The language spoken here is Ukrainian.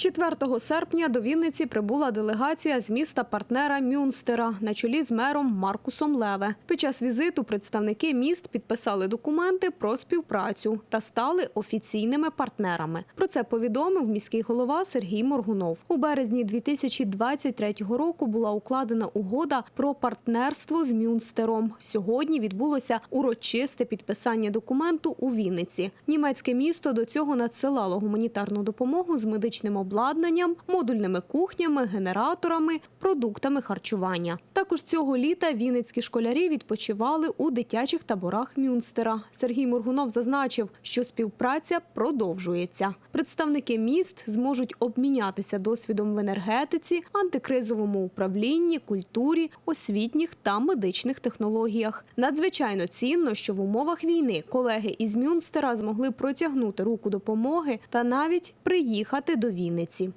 4 серпня до Вінниці прибула делегація з міста партнера Мюнстера на чолі з мером Маркусом Леве. Під час візиту представники міст підписали документи про співпрацю та стали офіційними партнерами. Про це повідомив міський голова Сергій Моргунов. У березні 2023 року була укладена угода про партнерство з Мюнстером. Сьогодні відбулося урочисте підписання документу у Вінниці. Німецьке місто до цього надсилало гуманітарну допомогу з медичним обладнанням, модульними кухнями, генераторами, продуктами харчування. Також цього літа вінницькі школярі відпочивали у дитячих таборах Мюнстера. Сергій Моргунов зазначив, що співпраця продовжується. Представники міст зможуть обмінятися досвідом в енергетиці, антикризовому управлінні, культурі, освітніх та медичних технологіях. Надзвичайно цінно, що в умовах війни колеги із Мюнстера змогли протягнути руку допомоги та навіть приїхати до Вінниці.